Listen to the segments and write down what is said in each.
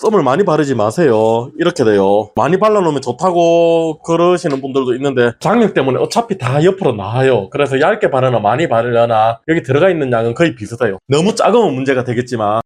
썸을 많이 바르지 마세요. 이렇게 돼요. 많이 발라놓으면 좋다고 그러시는 분들도 있는데 장력 때문에 어차피 다 옆으로 나와요. 그래서 얇게 바르나 많이 바르려나 여기 들어가 있는 양은 거의 비슷해요. 너무 작으면 문제가 되겠지만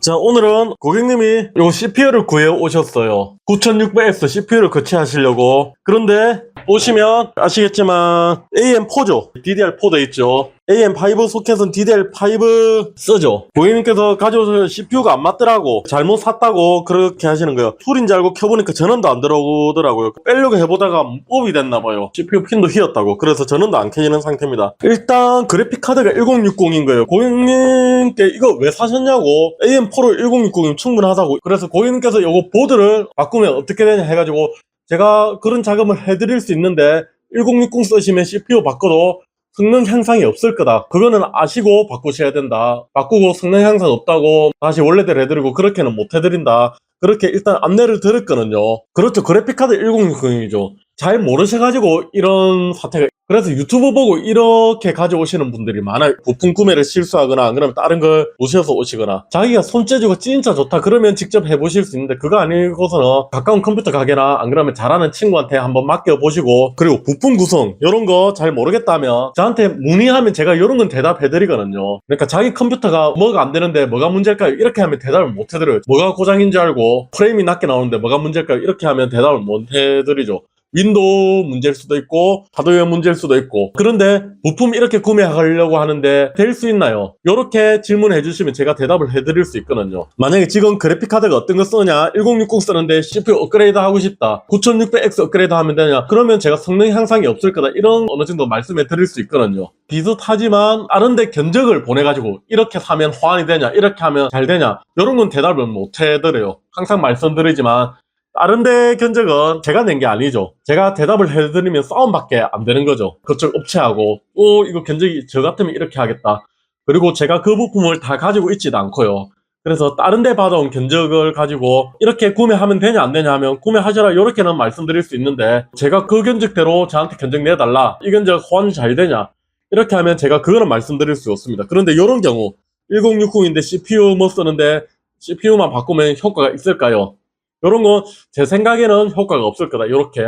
자 오늘은 고객님이 요 CPU를 구해 오셨어요 9600X CPU를 거치하시려고 그런데 보시면 아시겠지만 AM4죠 DDR4 돼 있죠 AM5 소켓은 DDR5 쓰죠 고객님께서 가져오신 CPU가 안 맞더라고. 잘못 샀다고 그렇게 하시는 거예요. 툴인 줄 알고 켜보니까 전원도 안 들어오더라고요. 빼려고 해보다가 문법이 됐나봐요. CPU 핀도 휘었다고. 그래서 전원도 안 켜지는 상태입니다. 일단 그래픽 카드가 1060인 거예요. 고객님께 이거 왜 사셨냐고. AM4로 1060이면 충분하다고. 그래서 고객님께서 이거 보드를 바꾸면 어떻게 되냐 해가지고 제가 그런 작업을 해드릴 수 있는데 1060 쓰시면 CPU 바꿔도 성능 향상이 없을 거다. 그거는 아시고 바꾸셔야 된다. 바꾸고 성능 향상 없다고 다시 원래대로 해드리고 그렇게는 못 해드린다. 그렇게 일단 안내를 드렸거든요. 그렇죠. 그래픽카드 1060이죠. 잘 모르셔가지고 이런 사태가 그래서 유튜브 보고 이렇게 가져오시는 분들이 많아요. 부품 구매를 실수하거나 안 그러면 다른 걸 보셔서 오시거나 자기가 손재주가 진짜 좋다 그러면 직접 해보실 수 있는데 그거 아니고서는 가까운 컴퓨터 가게나 안 그러면 잘하는 친구한테 한번 맡겨보시고 그리고 부품 구성 이런 거 잘 모르겠다면 저한테 문의하면 제가 이런 건 대답해드리거든요. 그러니까 자기 컴퓨터가 뭐가 안 되는데 뭐가 문제일까요? 이렇게 하면 대답을 못 해드려요. 뭐가 고장인 줄 알고 프레임이 낮게 나오는데 뭐가 문제일까요? 이렇게 하면 대답을 못 해드리죠. 윈도우 문제일 수도 있고 하드웨어 문제일 수도 있고. 그런데 부품 이렇게 구매하려고 하는데 될 수 있나요? 이렇게 질문해 주시면 제가 대답을 해드릴 수 있거든요. 만약에 지금 그래픽카드가 어떤 거 쓰냐? 1060 쓰는데 CPU 업그레이드 하고 싶다. 9600X 업그레이드 하면 되냐? 그러면 제가 성능 향상이 없을 거다. 이런 어느 정도 말씀해 드릴 수 있거든요. 비슷하지만 다른데 견적을 보내가지고 이렇게 사면 호환이 되냐? 이렇게 하면 잘 되냐? 이런 건 대답을 못 해드려요. 항상 말씀드리지만 다른 데 견적은 제가 낸 게 아니죠. 제가 대답을 해드리면 싸움밖에 안 되는 거죠. 그쪽 업체하고 어 이거 견적이 저 같으면 이렇게 하겠다. 그리고 제가 그 부품을 다 가지고 있지도 않고요. 그래서 다른 데 받아온 견적을 가지고 이렇게 구매하면 되냐 안 되냐 하면 구매하셔라 이렇게는 말씀드릴 수 있는데 제가 그 견적대로 저한테 견적 내달라 이 견적 호환 잘 되냐 이렇게 하면 제가 그거는 말씀드릴 수 없습니다. 그런데 이런 경우 1060인데 CPU 뭐 쓰는데 CPU만 바꾸면 효과가 있을까요? 이런 건 제 생각에는 효과가 없을 거다. 이렇게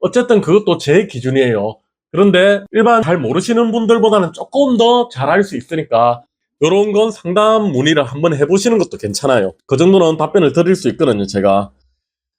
어쨌든 그것도 제 기준이에요. 그런데 일반 잘 모르시는 분들보다는 조금 더 잘할 수 있으니까 이런 건 상담 문의를 한번 해보시는 것도 괜찮아요. 그 정도는 답변을 드릴 수 있거든요, 제가.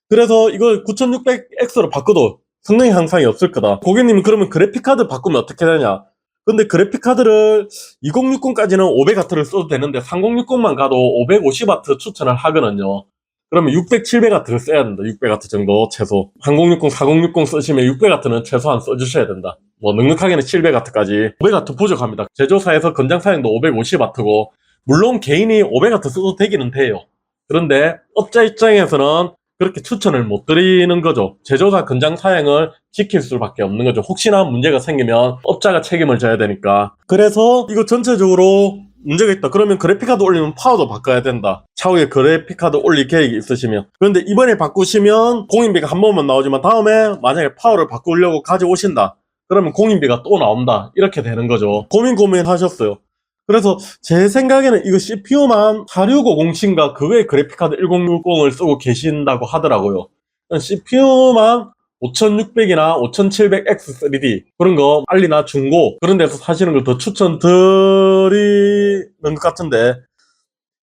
그래서 이걸 9600X로 바꿔도 성능 향상이 없을 거다. 고객님이 그러면 그래픽카드 바꾸면 어떻게 되냐? 근데 그래픽카드를 2060까지는 500W를 써도 되는데 3060만 가도 550W 추천을 하거든요. 그러면 600, 700W를 써야 된다. 600W 정도 최소. 3060, 4060 쓰시면 600W는 최소한 써주셔야 된다. 뭐 넉넉하게는 700W까지. 500W 부족합니다. 제조사에서 건장 사양도 550W고 물론 개인이 500W 써도 되기는 돼요. 그런데 업자 입장에서는 그렇게 추천을 못 드리는 거죠. 제조사 건장 사양을 지킬 수밖에 없는 거죠. 혹시나 문제가 생기면 업자가 책임을 져야 되니까. 그래서 이거 전체적으로 문제가 있다. 그러면 그래픽카드 올리면 파워도 바꿔야 된다. 차후에 그래픽카드 올릴 계획이 있으시면. 그런데 이번에 바꾸시면 공인비가 한 번만 나오지만 다음에 만약에 파워를 바꾸려고 가져오신다. 그러면 공인비가 또 나온다. 이렇게 되는 거죠. 고민 고민 하셨어요. 그래서 제 생각에는 이거 CPU만 4650인가 그 외에 그래픽카드 1060을 쓰고 계신다고 하더라고요. CPU만 5600이나 5700X3D 그런 거 알리나 중고 그런 데서 사시는 걸 더 추천드리는 것 같은데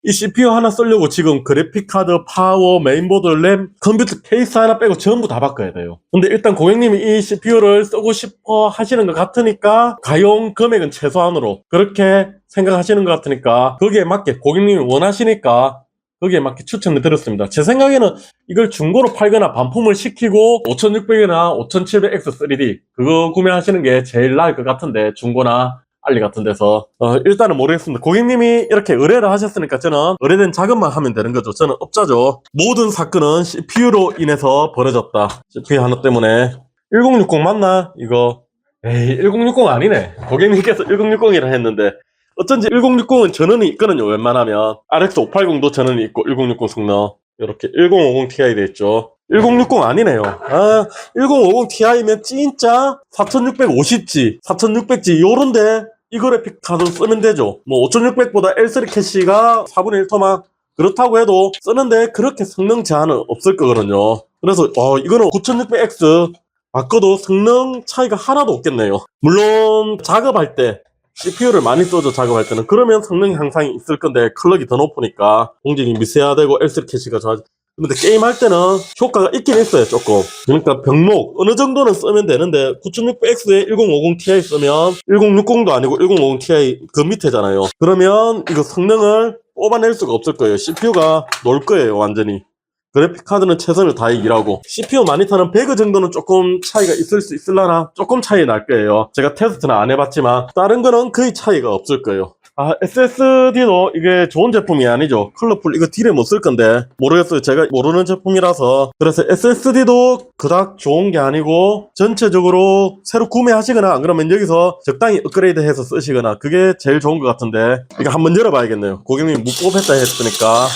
이 CPU 하나 쓰려고 지금 그래픽카드, 파워, 메인보드, 램, 컴퓨터 케이스 하나 빼고 전부 다 바꿔야 돼요. 근데 일단 고객님이 이 CPU를 쓰고 싶어 하시는 것 같으니까 가용 금액은 최소한으로 그렇게 생각하시는 것 같으니까 거기에 맞게 고객님이 원하시니까 거기에 맞게 추천을 드렸습니다. 제 생각에는 이걸 중고로 팔거나 반품을 시키고 5600이나 5700X3D 그거 구매하시는 게 제일 나을 것 같은데 중고나 알리 같은 데서 어, 일단은 모르겠습니다. 고객님이 이렇게 의뢰를 하셨으니까 저는 의뢰된 작업만 하면 되는 거죠. 저는 업자죠. 모든 사건은 CPU로 인해서 벌어졌다. CPU 하나 때문에 1060 맞나? 이거 에이 1060 아니네. 고객님께서 1060이라 했는데 어쩐지 1060은 전원이 있거든요. 웬만하면 RX 580도 전원이 있고 1060 성능 이렇게 1050 Ti 돼 있죠. 1060 아니네요. 아, 1050 Ti면 진짜 4650G, 4600G 요런데 이 그래픽 카드 쓰면 되죠. 뭐 5600보다 L3 캐시가 4분의 1토막 그렇다고 해도 쓰는데 그렇게 성능 제한은 없을 거거든요. 그래서 어, 이거는 9600X 바꿔도 성능 차이가 하나도 없겠네요. 물론 작업할 때 CPU를 많이 써줘 작업할 때는. 그러면 성능 향상이 있을 건데 클럭이 더 높으니까 공정이 미세화되고 L3 캐시가 좋아지 근데 게임 할 때는 효과가 있긴 있어요 조금. 그러니까 병목 어느 정도는 쓰면 되는데 9600X에 1050 Ti 쓰면 1060도 아니고 1050 Ti 그 밑에잖아요. 그러면 이거 성능을 뽑아낼 수가 없을 거예요. CPU가 놀 거예요 완전히 그래픽 카드는 최선을 다해 일하고. CPU 많이 타는 배그 정도는 조금 차이가 있을 수 있을라나 조금 차이 날 거예요. 제가 테스트는 안 해봤지만 다른 거는 거의 차이가 없을 거예요 아 SSD도 이게 좋은 제품이 아니죠. 컬러풀 이거 딜에 못 쓸 건데. 모르겠어요. 제가 모르는 제품이라서. 그래서 SSD도 그닥 좋은 게 아니고 전체적으로 새로 구매하시거나 안 그러면 여기서 적당히 업그레이드 해서 쓰시거나 그게 제일 좋은 것 같은데. 이거 한번 열어봐야겠네요. 고객님 묵고했다 했으니까.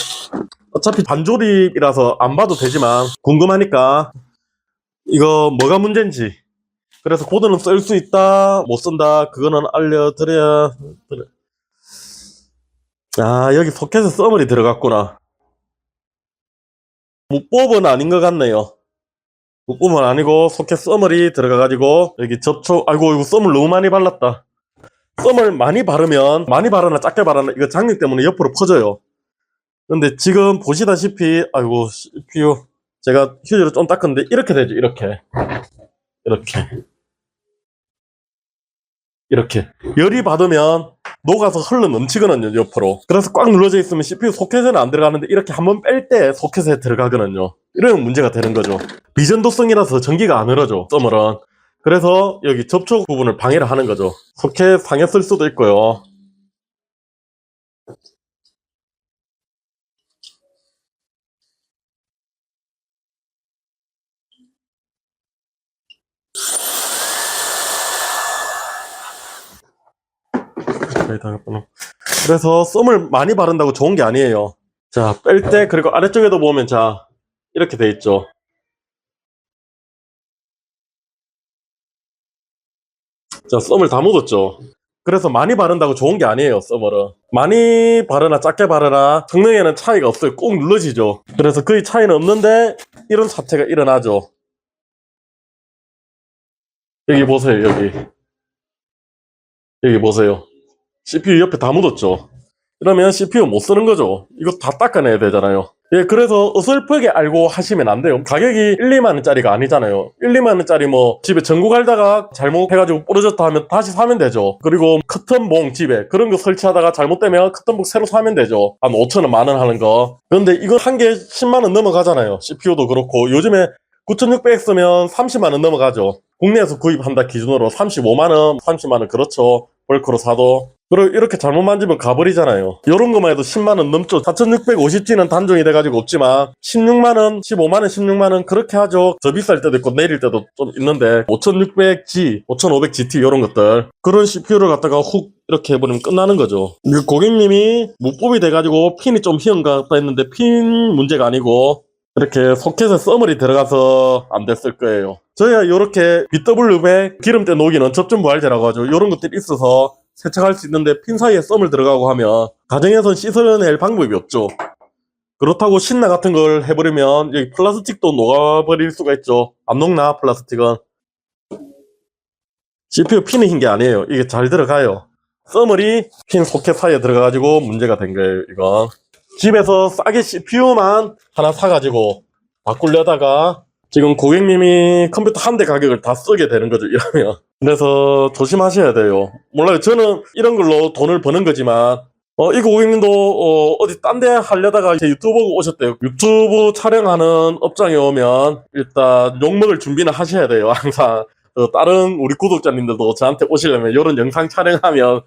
어차피 반조립이라서 안 봐도 되지만 궁금하니까. 이거 뭐가 문제인지. 그래서 코드는 쓸 수 있다 못 쓴다 그거는 알려드려야 드려. 아 여기 소켓에 써머리 들어갔구나. 무법은 아닌 것 같네요. 무법은 아니고 소켓 써머리 들어가가지고 여기 접촉 아이고 이거 썸을 너무 많이 발랐다. 썸을 많이 바르면 많이 바르나 작게 바르나 이거 장력 때문에 옆으로 퍼져요. 근데 지금 보시다시피 아이고 CPU 제가 휴지로 좀 닦았는데 이렇게 되죠 이렇게. 이렇게. 이렇게. 열이 받으면 녹아서 흘러 넘치거든요 옆으로. 그래서 꽉 눌러져 있으면 CPU 소켓에는 안 들어가는데 이렇게 한번 뺄 때 소켓에 들어가거든요. 이러면 문제가 되는 거죠. 비전도성이라서 전기가 안 흐르죠 썸을은 그래서 여기 접촉 부분을 방해를 하는 거죠. 소켓 상했을 수도 있고요 거의 다 했구나. 그래서 썸을 많이 바른다고 좋은 게 아니에요. 자, 뺄 때, 그리고 아래쪽에도 보면, 자, 이렇게 돼 있죠. 자, 썸을 다 묻었죠. 그래서 많이 바른다고 좋은 게 아니에요, 썸을은. 많이 바르나 작게 바르나 성능에는 차이가 없어요. 꼭 눌러지죠. 그래서 거의 차이는 없는데, 이런 사태가 일어나죠. 여기 보세요, 여기. 여기 보세요. CPU 옆에 다 묻었죠. 그러면 CPU 못 쓰는 거죠. 이거 다 닦아내야 되잖아요. 예, 그래서 어설프게 알고 하시면 안 돼요. 가격이 1, 2만 원짜리가 아니잖아요. 1, 2만 원짜리 뭐 집에 전구 갈다가 잘못해가지고 부러졌다 하면 다시 사면 되죠. 그리고 커튼봉 집에 그런 거 설치하다가 잘못되면 커튼봉 새로 사면 되죠. 한 5천 원, 만 원 하는 거. 그런데 이거 한 개 10만 원 넘어가잖아요. CPU도 그렇고 요즘에 9600 쓰면 30만 원 넘어가죠. 국내에서 구입한다 기준으로 35만 원, 30만 원 그렇죠. 벌크로 사도. 그리고 이렇게 잘못 만지면 가버리잖아요. 이런 것만 해도 10만원 넘죠. 4650G는 단종이 돼가지고 없지만 16만원, 15만원, 16만원 그렇게 하죠. 더 비쌀 때도 있고 내릴 때도 좀 있는데 5600G, 5500GT 이런 것들 그런 CPU를 갖다가 훅 이렇게 해버리면 끝나는 거죠. 그 고객님이 무법이 돼가지고 핀이 좀 휘은가 했는데 핀 문제가 아니고 이렇게 소켓에 써머리 들어가서 안 됐을 거예요. 저희가 이렇게 BW100 기름때 녹이는 접점 부활제라고 하죠. 이런 것들이 있어서 세척할 수 있는데 핀 사이에 썸을 들어가고 하면 가정에선 씻어낼 방법이 없죠. 그렇다고 신나 같은 걸 해버리면 여기 플라스틱도 녹아버릴 수가 있죠. 안 녹나 플라스틱은. CPU 핀이 흰 게 아니에요. 이게 잘 들어가요. 써머리 핀 소켓 사이에 들어가가지고 문제가 된 거예요. 이건. 집에서 싸게 CPU만 하나 사가지고 바꾸려다가 지금 고객님이 컴퓨터 한 대 가격을 다 쓰게 되는 거죠, 이러면. 그래서 조심하셔야 돼요. 몰라요. 저는 이런 걸로 돈을 버는 거지만, 어, 이 고객님도, 어, 어디 딴 데 하려다가 제 유튜브 보고 오셨대요. 유튜브 촬영하는 업장에 오면 일단 욕먹을 준비는 하셔야 돼요, 항상. 어, 다른 우리 구독자님들도 저한테 오시려면 이런 영상 촬영하면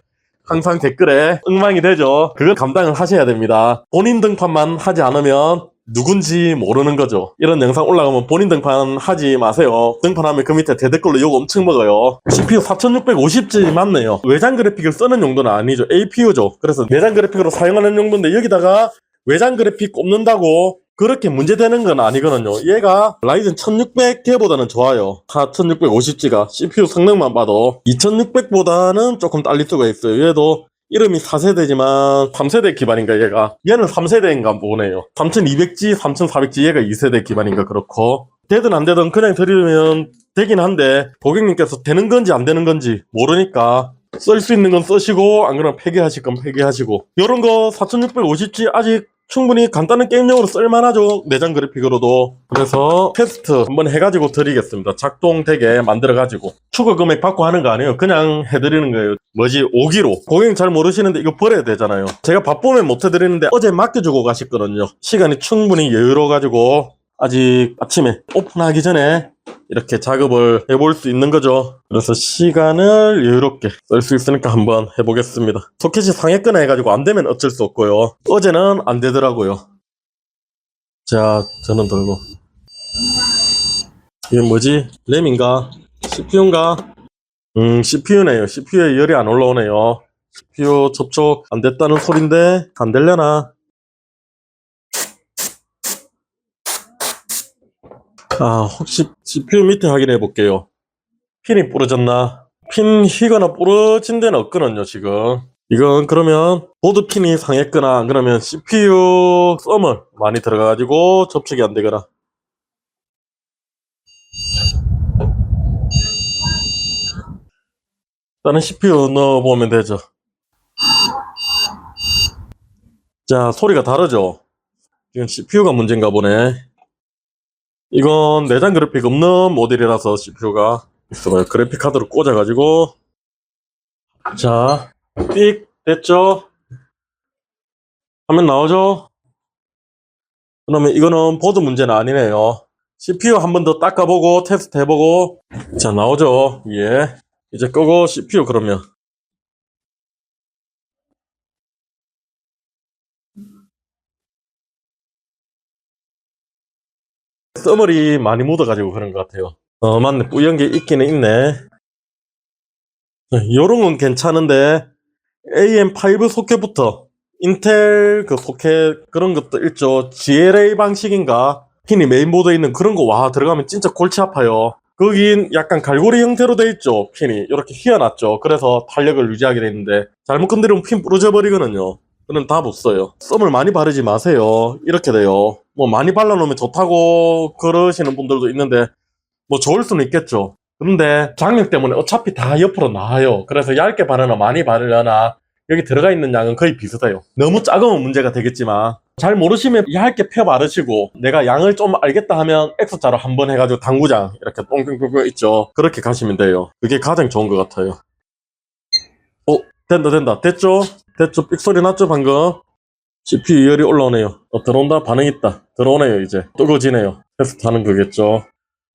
항상 댓글에 엉망이 되죠. 그걸 감당을 하셔야 됩니다. 본인 등판만 하지 않으면 누군지 모르는 거죠. 이런 영상 올라가면 본인 등판 하지 마세요. 등판하면 그 밑에 대댓글로 욕 엄청 먹어요. CPU 4650G 맞네요. 외장 그래픽을 쓰는 용도는 아니죠. APU죠. 그래서 내장 그래픽으로 사용하는 용도인데 여기다가 외장 그래픽 꼽는다고 그렇게 문제되는 건 아니거든요. 얘가 라이젠 1600개보다는 좋아요. 4650G가 CPU 성능만 봐도 2600보다는 조금 딸릴 수가 있어요. 얘도 이름이 4세대지만 3세대 기반인가 얘가 얘는 3세대인가 보네요 3200G, 3400G 얘가 2세대 기반인가 그렇고 되든 안 되든 그냥 드리면 되긴 한데 고객님께서 되는 건지 안 되는 건지 모르니까 쓸 수 있는 건 쓰시고 안 그러면 폐기하실 건 폐기하시고 이런 거 4650G 아직 충분히 간단한 게임용으로 쓸만하죠. 내장 그래픽으로도. 그래서 테스트 한번 해가지고 드리겠습니다. 작동 되게 만들어가지고. 추가 금액 받고 하는 거 아니에요? 그냥 해드리는 거예요. 뭐지? 5기로. 고객님 잘 모르시는데 이거 버려야 되잖아요. 제가 바쁘면 못 해드리는데 어제 맡겨주고 가셨거든요. 시간이 충분히 여유로워가지고 아직 아침에 오픈하기 전에 이렇게 작업을 해볼 수 있는 거죠. 그래서 시간을 여유롭게 쓸 수 있으니까 한번 해보겠습니다. 소켓이 상했거나 해가지고 안 되면 어쩔 수 없고요. 어제는 안 되더라고요. 자, 저는 들고. 이게 뭐지? 램인가? CPU인가? 음, CPU네요. CPU에 열이 안 올라오네요. CPU 접촉 안 됐다는 소린데, 안 되려나? 아, 혹시 CPU 밑에 확인해 볼게요. 핀이 부러졌나? 핀 휘거나 부러진 데는 없거든요, 지금. 이건 그러면 보드 핀이 상했거나 안 그러면 CPU 썸을 많이 들어가가지고 접촉이 안 되거나. 일단은 CPU 넣어보면 되죠. 자, 소리가 다르죠? 이건 CPU가 문제인가 보네. 이건 내장 그래픽 없는 모델이라서 CPU가 있어봐요. 그래픽 카드로 꽂아가지고 자, 삑 됐죠? 화면 나오죠? 그러면 이거는 보드 문제는 아니네요. CPU 한 번 더 닦아보고 테스트 해보고 자 나오죠? 예. 이제 끄고 CPU 그러면 써머리 많이 묻어가지고 그런 것 같아요. 어, 맞네. 뿌연 게 있기는 있네. 요런 건 괜찮은데, AM5 소켓부터, 인텔 그 소켓 그런 것도 있죠. GLA 방식인가? 핀이 메인보드에 있는 그런 거, 와, 들어가면 진짜 골치 아파요. 거긴 약간 갈고리 형태로 돼 있죠. 핀이. 이렇게 휘어놨죠. 그래서 탄력을 유지하게 되는데, 잘못 건드리면 핀 부러져 버리거든요. 그는 답 없어요. 썸을 많이 바르지 마세요. 이렇게 돼요. 뭐 많이 발라놓으면 좋다고 그러시는 분들도 있는데 뭐 좋을 수는 있겠죠. 근데 장력 때문에 어차피 다 옆으로 나와요. 그래서 얇게 바르나 많이 바르려나 여기 들어가 있는 양은 거의 비슷해요. 너무 작으면 문제가 되겠지만 잘 모르시면 얇게 펴 바르시고 내가 양을 좀 알겠다 하면 X자로 한번 해가지고 당구장 이렇게 똥똥똥똥 있죠. 그렇게 가시면 돼요. 그게 가장 좋은 것 같아요. 어 된다 된다 됐죠? 됐죠? 삑소리 났죠 방금? CPU 열이 올라오네요. 어, 들어온다 반응 있다. 들어오네요 이제. 뜨거워지네요. 테스트 하는 거겠죠.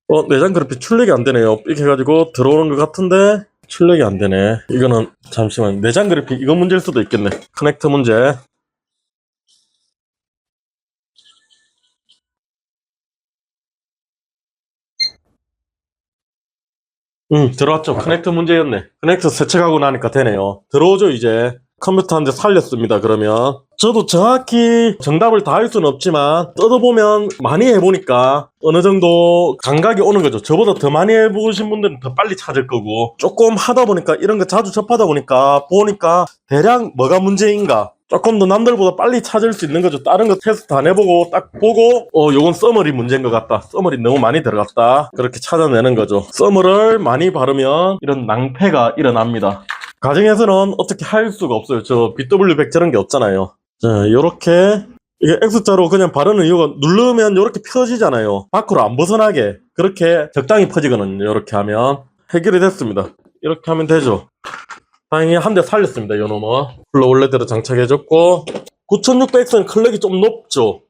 어 내장 그래픽 출력이 안 되네요. 삑 해가지고 들어오는 것 같은데 출력이 안 되네. 이거는 잠시만 내장 그래픽 이거 문제일 수도 있겠네. 커넥터 문제. 응 들어왔죠. 커넥터 문제였네. 커넥터 세척하고 나니까 되네요. 들어오죠 이제. 컴퓨터 한 대 살렸습니다, 그러면. 저도 정확히 정답을 다 할 수는 없지만, 뜯어보면 많이 해보니까 어느 정도 감각이 오는 거죠. 저보다 더 많이 해보신 분들은 더 빨리 찾을 거고, 조금 하다 보니까, 이런 거 자주 접하다 보니까, 보니까 대략 뭐가 문제인가. 조금 더 남들보다 빨리 찾을 수 있는 거죠. 다른 거 테스트 안 해보고, 딱 보고, 어, 요건 써머리 문제인 것 같다. 써머리 너무 많이 들어갔다. 그렇게 찾아내는 거죠. 써머를 많이 바르면 이런 낭패가 일어납니다. 가정에서는 어떻게 할 수가 없어요. 저 BW100 저런 게 없잖아요. 자, 요렇게 이게 X자로 그냥 바르는 이유가 누르면 요렇게 펴지잖아요. 밖으로 안 벗어나게 그렇게 적당히 퍼지거든요. 요렇게 하면 해결이 됐습니다. 이렇게 하면 되죠. 다행히 한 대 살렸습니다. 요 놈은 쿨러 원래대로 장착해줬고 9600X는 클럭이 좀 높죠.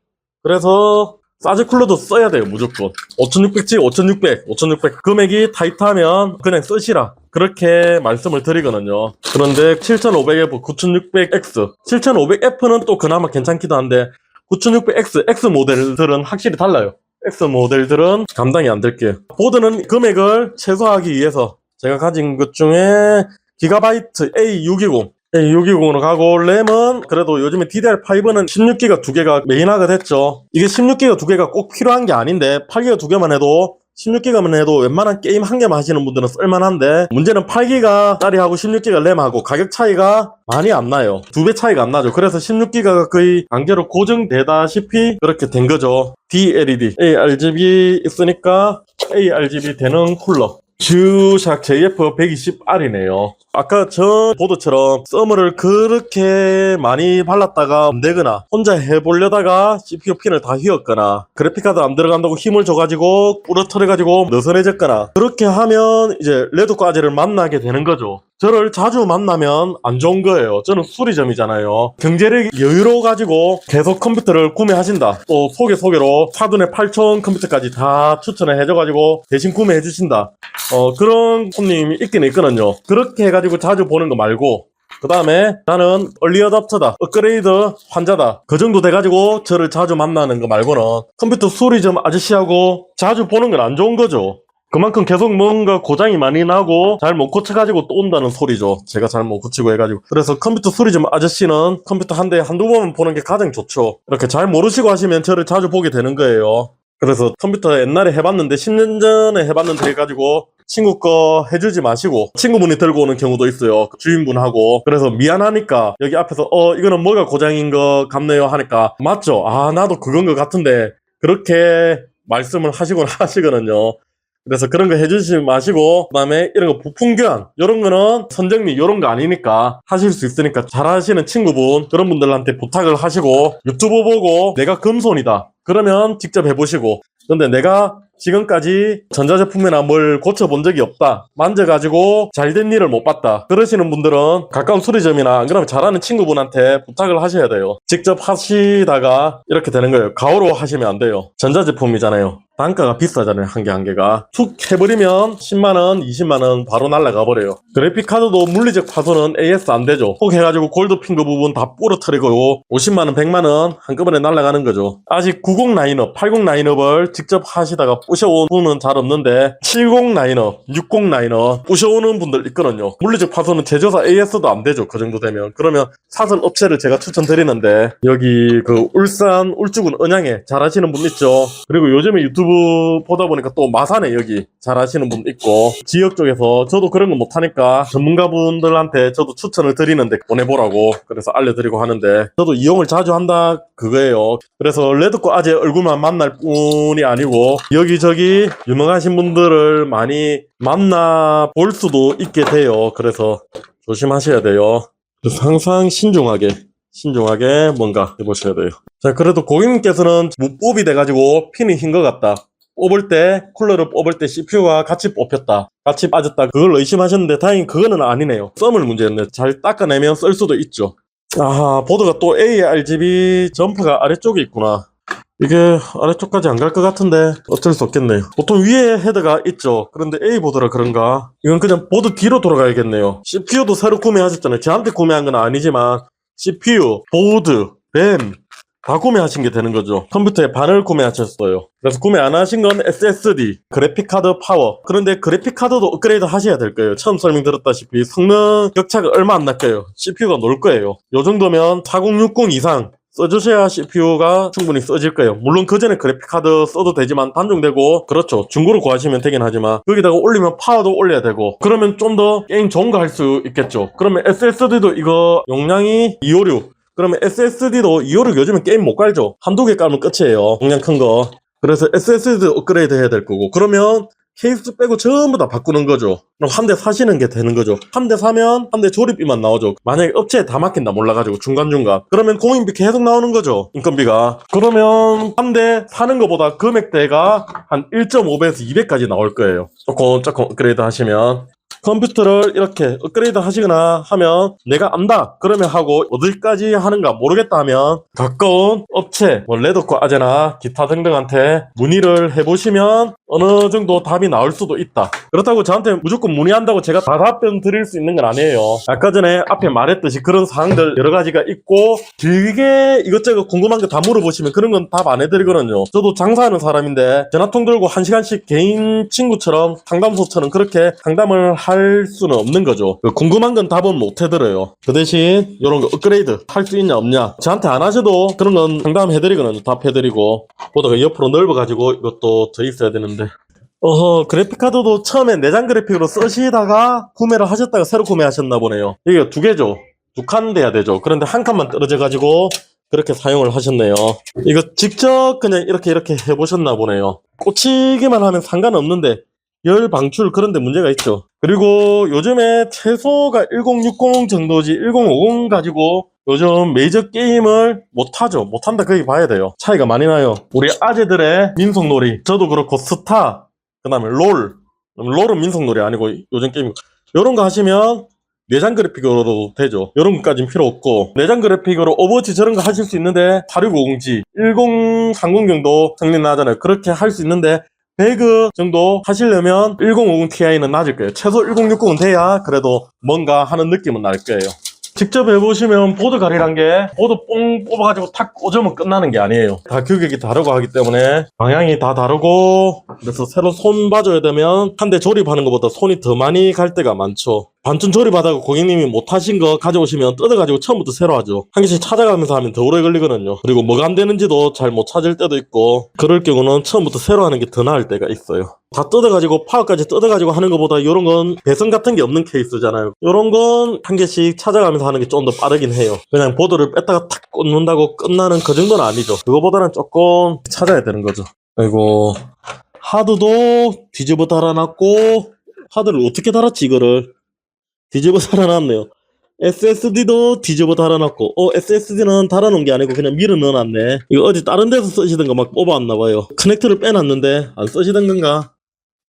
그래서 사즈 쿨러도 써야 돼요 무조건. 5600지 5600 5600 금액이 타이트하면 그냥 쓰시라. 그렇게 말씀을 드리거든요. 그런데 7500F 9600X 7500F는 또 그나마 괜찮기도 한데 9600X X 모델들은 확실히 달라요. X 모델들은 감당이 안 될게요 보드는 금액을 최소화하기 위해서 제가 가진 것 중에 기가바이트 A620 620으로 가고 램은 그래도 요즘에 DDR5는 16기가 두 개가 메인화가 됐죠. 이게 16기가 두 개가 꼭 필요한 게 아닌데 8기가 두 개만 해도 16기가만 해도 웬만한 게임 한 개만 하시는 분들은 쓸만한데 문제는 8기가 짜리하고 16기가 램하고 가격 차이가 많이 안 나요. 두 배 차이가 안 나죠. 그래서 16기가가 거의 강제로 고정되다시피 그렇게 된 거죠. DLED, ARGB 있으니까 ARGB 되는 쿨러. 듀샥 JF120R이네요. 아까 전 보드처럼 서머를 그렇게 많이 발랐다가 안 되거나 혼자 해보려다가 CPU 핀을 다 휘었거나 그래픽카드 안 들어간다고 힘을 줘가지고 부러뜨려가지고 느슨해졌거나 그렇게 하면 이제 레드 과제를 만나게 되는 거죠. 저를 자주 만나면 안 좋은 거예요. 저는 수리점이잖아요. 경제력이 여유로워가지고 계속 컴퓨터를 구매하신다. 또 소개 소개로 사돈의 8천 컴퓨터까지 다 추천을 해줘가지고 대신 구매해 주신다. 어, 그런 손님이 있긴 있거든요. 그렇게 해가지고 자주 보는 거 말고, 그 다음에 나는 얼리 어답터다, 업그레이드 환자다. 그 정도 돼가지고 저를 자주 만나는 거 말고는 컴퓨터 수리점 아저씨하고 자주 보는 건 안 좋은 거죠. 그만큼 계속 뭔가 고장이 많이 나고 잘 못 고쳐가지고 또 온다는 소리죠. 제가 잘 못 고치고 해가지고. 그래서 컴퓨터 수리점 아저씨는 컴퓨터 한대 한두 번 보는 게 가장 좋죠. 이렇게 잘 모르시고 하시면 저를 자주 보게 되는 거예요. 그래서 컴퓨터 옛날에 해봤는데 10년 전에 해봤는데 해가지고 친구 거 해주지 마시고 친구분이 들고 오는 경우도 있어요 주인분하고 그래서 미안하니까 여기 앞에서 어 이거는 뭐가 고장인 거 같네요 하니까 맞죠 아 나도 그건 것 같은데 그렇게 말씀을 하시곤 하시거든요 그래서 그런 거 해주지 마시고 그다음에 이런 거 부품 교환 이런 거는 선정리 이런 거 아니니까 하실 수 있으니까 잘 하시는 친구분 그런 분들한테 부탁을 하시고 유튜브 보고 내가 금손이다. 그러면 직접 해보시고. 근데 내가 지금까지 전자제품이나 뭘 고쳐본 적이 없다. 만져가지고 잘된 일을 못 봤다. 그러시는 분들은 가까운 수리점이나 안 그러면 잘하는 친구분한테 부탁을 하셔야 돼요. 직접 하시다가 이렇게 되는 거예요. 가오로 하시면 안 돼요. 전자제품이잖아요. 단가가 비싸잖아요. 한 개 한 개가. 툭 해버리면 10만원, 20만원 바로 날라가 버려요. 그래픽카드도 물리적 파손은 AS 안 되죠. 툭 해가지고 골드핑거 부분 다 부러뜨리고 50만원, 100만원 한꺼번에 날라가는 거죠. 아직 90 라인업, 80 라인업을 직접 하시다가 부셔온 분은 잘 없는데 70 라인업, 60 라인업 부셔오는 분들 있거든요. 물리적 파손은 제조사 AS도 안 되죠. 그 정도 되면. 그러면 사선 업체를 제가 추천드리는데 여기 그 울산 울주군 은양에 잘 하시는 분 있죠. 그리고 요즘에 유튜브 보다 보니까 또 마산에 여기 잘 하시는 분 있고 지역 쪽에서 저도 그런 거 못하니까 전문가분들한테 저도 추천을 드리는데 보내보라고 그래서 알려드리고 하는데 저도 이용을 자주 한다 그거예요. 그래서 레드코 아재 얼굴만 만날 뿐이 아니고 여기 저기 유명하신 분들을 많이 만나 볼 수도 있게 돼요. 그래서 조심하셔야 돼요. 그래서 항상 신중하게 신중하게 뭔가 해보셔야 돼요. 자, 그래도 고객님께서는 무법이 돼가지고 핀이 흰 것 같다. 뽑을 때, 쿨러를 뽑을 때 CPU가 같이 뽑혔다. 같이 빠졌다. 그걸 의심하셨는데 다행히 그거는 아니네요. 썸을 문제였네. 잘 닦아내면 쓸 수도 있죠. 아, 보드가 또 ARGB 점프가 아래쪽에 있구나. 이게 아래쪽까지 안 갈 것 같은데 어쩔 수 없겠네요. 보통 위에 헤드가 있죠. 그런데 A 보드라 그런가? 이건 그냥 보드 뒤로 돌아가야겠네요. CPU도 새로 구매하셨잖아요. 저한테 구매한 건 아니지만 CPU, 보드, 램, 다 구매하신 게 되는 거죠. 컴퓨터에 반을 구매하셨어요. 그래서 구매 안 하신 건 SSD, 그래픽카드 파워. 그런데 그래픽카드도 업그레이드 하셔야 될 거예요. 처음 설명드렸다시피 성능 격차가 얼마 안 날 거예요. CPU가 놀 거예요. 요 정도면 4060 이상 써주셔야 CPU가 충분히 써질 거예요. 물론 그 전에 그래픽카드 써도 되지만 단종되고 그렇죠. 중고로 구하시면 되긴 하지만 여기다가 올리면 파워도 올려야 되고 그러면 좀 더 게임 좋은 거 할 수 있겠죠. 그러면 SSD도 이거 용량이 256 그러면 SSD도 256 요즘에 게임 못 깔죠. 한두 개 깔면 끝이에요. 용량 큰 거. 그래서 SSD 업그레이드 해야 될 거고 그러면 케이스 빼고 전부 다 바꾸는 거죠. 그럼 한 대 사시는 게 되는 거죠. 한 대 사면 한 대 조립비만 나오죠. 만약에 업체에 다 맡긴다 몰라가지고 중간중간. 그러면 공인비 계속 나오는 거죠. 인건비가. 그러면 한 대 사는 것보다 금액대가 한 1.5배에서 2배까지 나올 거예요. 조금 조금 업그레이드 하시면. 컴퓨터를 이렇게 업그레이드 하시거나 하면 내가 안다 그러면 하고 어디까지 하는가 모르겠다 하면 가까운 업체 뭐 레더코 아재나 기타 등등한테 문의를 해보시면 어느 정도 답이 나올 수도 있다 그렇다고 저한테 무조건 문의한다고 제가 다 답변 드릴 수 있는 건 아니에요 아까 전에 앞에 말했듯이 그런 사항들 여러 가지가 있고 길게 이것저것 궁금한 거 다 물어보시면 그런 건 답 안 해드리거든요 저도 장사하는 사람인데 전화통 들고 한 시간씩 개인 친구처럼 상담소처럼 그렇게 상담을 할 수는 없는 거죠. 그 궁금한 건 답은 못 해드려요. 그 대신 이런 거 업그레이드 할 수 있냐 없냐 저한테 안 하셔도 그런 건 상담해드리거든요. 답해드리고 보다가 옆으로 넓어가지고 이것도 더 있어야 되는 데 어허, 그래픽카드도 처음에 내장 그래픽으로 쓰시다가 구매를 하셨다가 새로 구매하셨나 보네요. 이게 두 개죠. 두 칸 돼야 되죠. 그런데 한 칸만 떨어져 가지고 그렇게 사용을 하셨네요. 이거 직접 그냥 이렇게 이렇게 해보셨나 보네요. 꽂히기만 하면 상관없는데 열 방출 그런데 문제가 있죠. 그리고 요즘에 최소가 1060 정도지 1050 가지고 요즘 메이저 게임을 못하죠. 못한다 거기 봐야 돼요. 차이가 많이 나요. 우리 아재들의 민속놀이 저도 그렇고 스타 그 다음에 롤 롤은 민속놀이 아니고 요즘 게임 이런 거 하시면 내장 그래픽으로도 되죠. 이런 것까지는 필요 없고 내장 그래픽으로 오버워치 저런 거 하실 수 있는데 4650G 1030 정도 성능 나잖아요. 그렇게 할 수 있는데 배그 정도 하시려면 1050 Ti는 낮을 거예요. 최소 1060은 돼야 그래도 뭔가 하는 느낌은 날 거예요. 직접 해보시면 보드 가리란 게 보드 뽕 뽑아가지고 탁 꽂으면 끝나는 게 아니에요. 다 규격이 다르고 하기 때문에 방향이 다 다르고 그래서 새로 손 봐줘야 되면 한 대 조립하는 것보다 손이 더 많이 갈 때가 많죠. 반쯤 조립하다가 고객님이 못하신 거 가져오시면 뜯어가지고 처음부터 새로 하죠. 한 개씩 찾아가면서 하면 더 오래 걸리거든요. 그리고 뭐가 안 되는지도 잘 못 찾을 때도 있고 그럴 경우는 처음부터 새로 하는 게 더 나을 때가 있어요. 다 뜯어가지고 파워까지 뜯어가지고 하는 것보다 이런 건 배선 같은 게 없는 케이스잖아요. 이런 건 한 개씩 찾아가면서 하는 게 좀 더 빠르긴 해요. 그냥 보드를 뺐다가 탁 꽂는다고 끝나는 그 정도는 아니죠. 그거보다는 조금 찾아야 되는 거죠. 그리고 하드도 뒤집어 달아놨고 하드를 어떻게 달았지 이거를 뒤집어 달아놨네요. SSD도 뒤집어 달아놨고, 어, SSD는 달아놓은 게 아니고 그냥 밀어 넣어놨네. 이거 어디 다른 데서 쓰시던 거 막 뽑아왔나봐요. 커넥터를 빼놨는데 안 쓰시던 건가?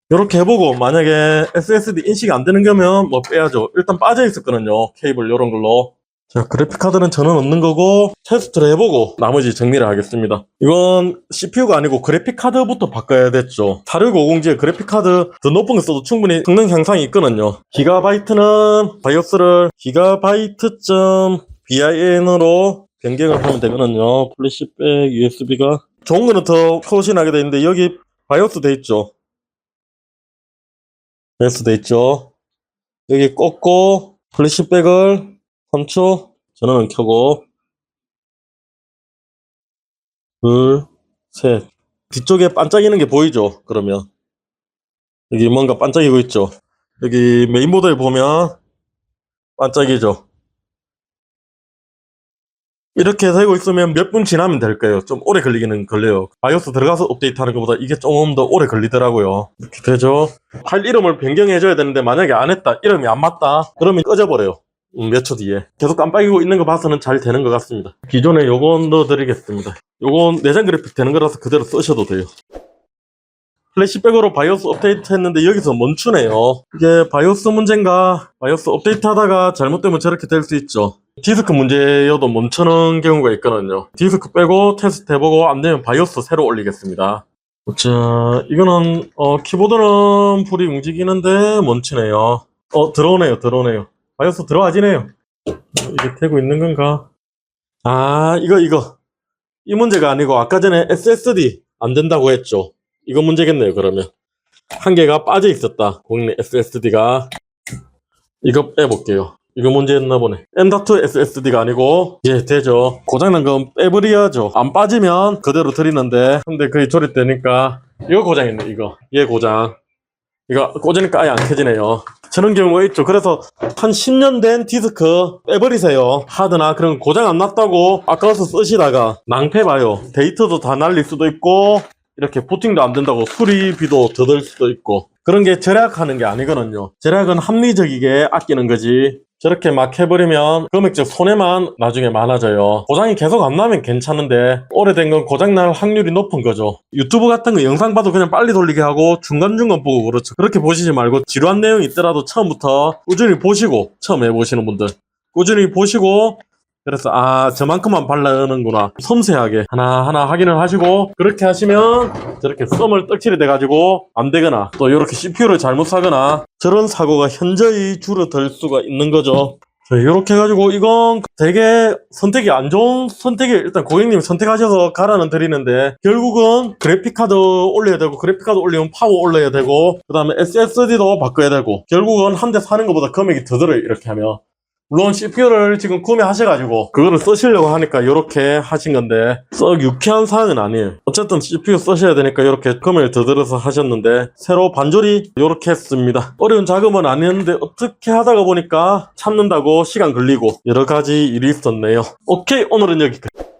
이렇게 해보고, 만약에 SSD 인식이 안 되는 거면 뭐 빼야죠. 일단 빠져 있었거든요. 케이블 이런 걸로. 자, 그래픽카드는 저는 없는 거고, 테스트를 해보고, 나머지 정리를 하겠습니다. 이건 CPU가 아니고 그래픽카드부터 바꿔야 됐죠. 4650G의 그래픽카드 더 높은 거 써도 충분히 성능 향상이 있거든요. 기가바이트는 바이오스를 기가바이트.bin으로 변경을 하면 되거든요. 플래시백 USB가. 좋은 거는 더 표시나게 돼 있는데, 여기 바이오스 돼 있죠. 바이오스 돼 있죠. 여기 꽂고, 플래시백을 3초 전원을 켜고 둘, 셋 뒤쪽에 반짝이는 게 보이죠? 그러면 여기 뭔가 반짝이고 있죠? 여기 메인보드에 보면 반짝이죠? 이렇게 되고 있으면 몇 분 지나면 될 거예요. 좀 오래 걸리기는 걸려요. 바이오스 들어가서 업데이트 하는 것보다 이게 조금 더 오래 걸리더라고요. 이렇게 되죠? 파일 이름을 변경해줘야 되는데 만약에 안 했다, 이름이 안 맞다, 그러면 꺼져버려요. 음, 몇초 뒤에. 계속 깜빡이고 있는 거 봐서는 잘 되는 것 같습니다. 기존에 요건 넣어드리겠습니다. 요건 내장 그래픽 되는 거라서 그대로 쓰셔도 돼요. 플래시백으로 바이오스 업데이트 했는데 여기서 멈추네요. 이게 바이오스 문제인가? 바이오스 업데이트 하다가 잘못되면 저렇게 될 수 있죠. 디스크 문제여도 멈추는 경우가 있거든요. 디스크 빼고 테스트 해보고 안되면 바이오스 새로 올리겠습니다. 자 이거는 어, 키보드는 불이 움직이는데 멈추네요. 어 들어오네요 들어오네요 바이오스 들어와지네요. 이게 되고 있는 건가? 아, 이거, 이거. 이 문제가 아니고, 아까 전에 SSD 안 된다고 했죠. 이거 문제겠네요, 그러면. 한 개가 빠져 있었다. 고객님 SSD가. 이거 빼볼게요. 이거 문제였나 보네. M.2 SSD가 아니고, 예, 되죠. 고장난 건 빼버려야죠. 안 빠지면 그대로 드리는데, 근데 그게 조립되니까, 이거 고장있네, 이거. 얘 고장. 이거 꽂으니까 아예 안 켜지네요. 저런 경우가 있죠. 그래서 한 10년 된 디스크 빼버리세요. 하드나 그런 고장 안 났다고 아까워서 쓰시다가 낭패 봐요. 데이터도 다 날릴 수도 있고 이렇게 부팅도 안 된다고 수리비도 더 들 수도 있고 그런 게 절약하는 게 아니거든요. 절약은 합리적이게 아끼는 거지. 저렇게 막 해버리면 금액적 손해만 나중에 많아져요. 고장이 계속 안 나면 괜찮은데 오래된 건 고장 날 확률이 높은 거죠. 유튜브 같은 거 영상 봐도 그냥 빨리 돌리게 하고 중간중간 보고 그렇죠. 그렇게 보시지 말고 지루한 내용이 있더라도 처음부터 꾸준히 보시고 처음 해보시는 분들 꾸준히 보시고 그래서 아 저만큼만 발라는구나. 섬세하게 하나하나 확인을 하시고 그렇게 하시면 저렇게 썸을 떡칠이 돼가지고 안 되거나 또 이렇게 CPU를 잘못 사거나 저런 사고가 현저히 줄어들 수가 있는 거죠. 자, 이렇게 해가지고 이건 되게 선택이 안 좋은 선택이 일단 고객님이 선택하셔서 가라는 드리는데 결국은 그래픽카드 올려야 되고 그래픽카드 올리면 파워 올려야 되고 그 다음에 SSD도 바꿔야 되고 결국은 한 대 사는 것보다 금액이 더 들어요 이렇게 하면 물론 CPU를 지금 구매하셔가지고 그거를 쓰시려고 하니까 이렇게 하신 건데 썩 유쾌한 사항은 아니에요. 어쨌든 CPU 쓰셔야 되니까 이렇게 금을 더 들어서 하셨는데 새로 반조리 이렇게 했습니다. 어려운 작업은 아니었는데 어떻게 하다가 보니까 참는다고 시간 걸리고 여러 가지 일이 있었네요. 오케이 오늘은 여기까지.